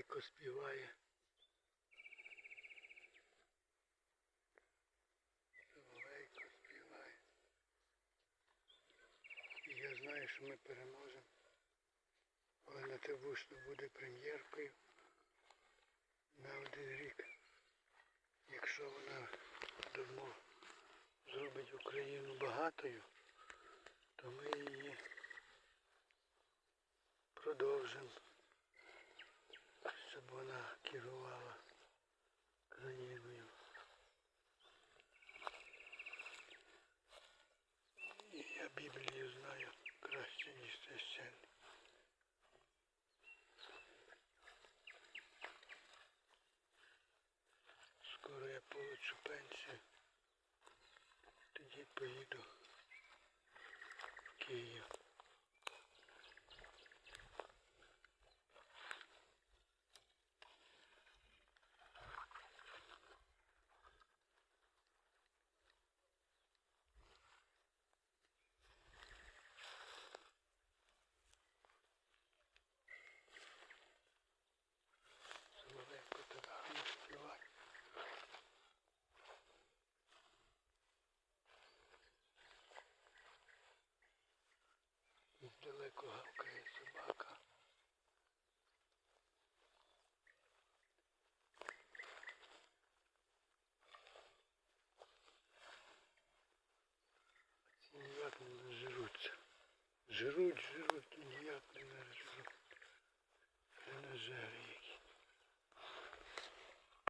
Соловейко співає. Соловейко співає. І я знаю, що ми переможемо. Олена Трибушна буде прем'єркою на один рік. Якщо вона давно зробить Україну багатою, то ми її продовжимо, щоб вона керувала країною. І я Біблію знаю краще, ніж священник. Скоро я получу пенсію. Тоді поїду далеко гавкає собака. Ці ніяк не нажируться. Жируть, жируть, ніяк не нажируть. Не нажарять.